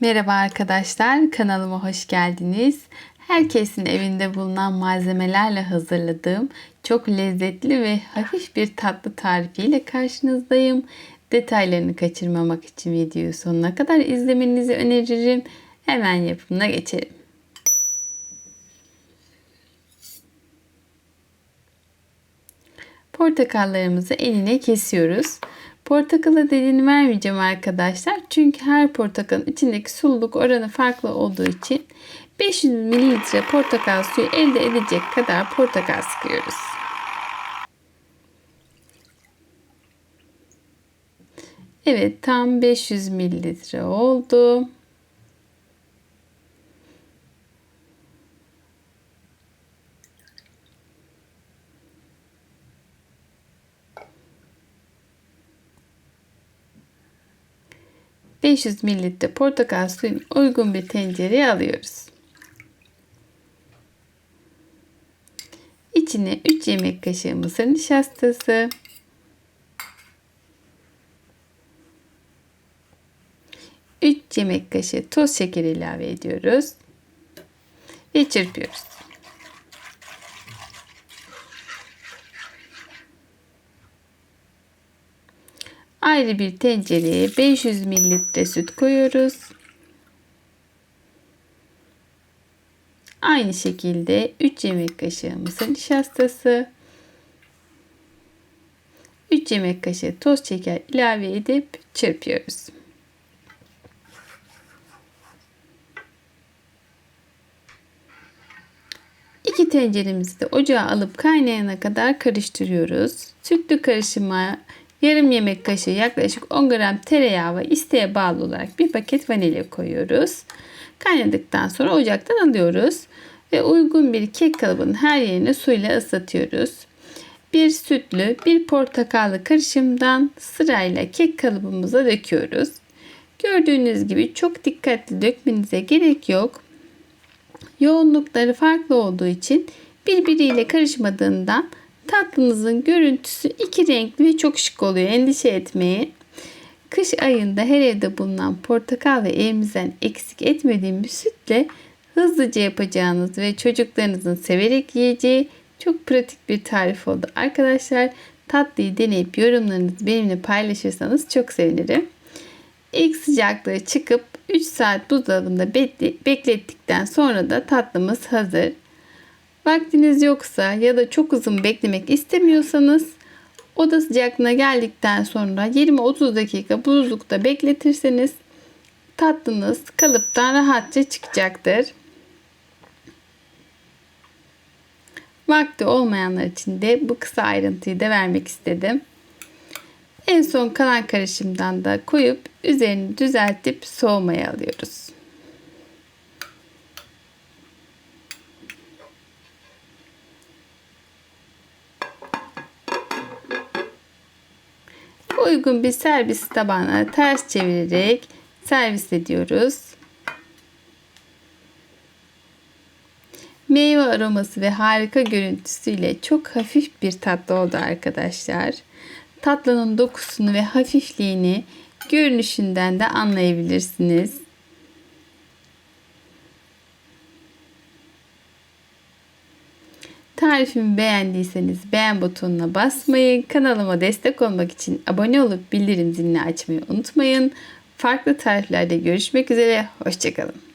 Merhaba arkadaşlar, kanalıma hoş geldiniz. Herkesin evinde bulunan malzemelerle hazırladığım çok lezzetli ve hafif bir tatlı tarifiyle karşınızdayım. Detaylarını kaçırmamak için videoyu sonuna kadar izlemenizi öneririm. Hemen yapımına geçelim. Portakallarımızı eline kesiyoruz. Portakala dediğini vermeyeceğim arkadaşlar. Çünkü her portakalın içindeki sululuk oranı farklı olduğu için 500 ml portakal suyu elde edecek kadar portakal sıkıyoruz. Evet tam 500 mililitre oldu. ...500 mililitre portakal suyunu uygun bir tencereye alıyoruz. İçine 3 yemek kaşığı mısır nişastası, 3 yemek kaşığı toz şeker ilave ediyoruz ve çırpıyoruz. Ayrı bir tencereye 500 mililitre süt koyuyoruz. Aynı şekilde 3 yemek kaşığı mısır nişastası, 3 yemek kaşığı toz şeker ilave edip çırpıyoruz. İki tenceremizi de ocağa alıp kaynayana kadar karıştırıyoruz. Sütlü karışıma yarım yemek kaşığı yaklaşık 10 gram tereyağı ve isteğe bağlı olarak bir paket vanilya koyuyoruz. Kaynadıktan sonra ocaktan alıyoruz ve uygun bir kek kalıbının her yerini suyla ıslatıyoruz. Bir sütlü, bir portakallı karışımdan sırayla kek kalıbımıza döküyoruz. Gördüğünüz gibi çok dikkatli dökmenize gerek yok. Yoğunlukları farklı olduğu için birbiriyle karışmadığından tatlınızın görüntüsü iki renkli ve çok şık oluyor. Endişe etmeyin. Kış ayında her evde bulunan portakal ve evimizden eksik etmediğimiz sütle hızlıca yapacağınız ve çocuklarınızın severek yiyeceği çok pratik bir tarif oldu. Arkadaşlar tatlıyı deneyip yorumlarınızı benimle paylaşırsanız çok sevinirim. İlk sıcaklığı çıkıp 3 saat buzdolabında beklettikten sonra da tatlımız hazır. Vaktiniz yoksa ya da çok uzun beklemek istemiyorsanız oda sıcaklığına geldikten sonra 20-30 dakika buzlukta bekletirseniz tatlınız kalıptan rahatça çıkacaktır. Vakti olmayanlar için de bu kısa ayrıntıyı da vermek istedim. En son kalan karışımdan da koyup üzerini düzeltip soğumaya alıyoruz. Uygun bir servis tabağına ters çevirerek servis ediyoruz. Meyve aroması ve harika görüntüsüyle çok hafif bir tatlı oldu arkadaşlar. Tatlının dokusunu ve hafifliğini görünüşünden de anlayabilirsiniz. Tarifimi beğendiyseniz beğen butonuna basmayı, kanalıma destek olmak için abone olup bildirim zilini açmayı unutmayın. Farklı tariflerde görüşmek üzere, hoşçakalın.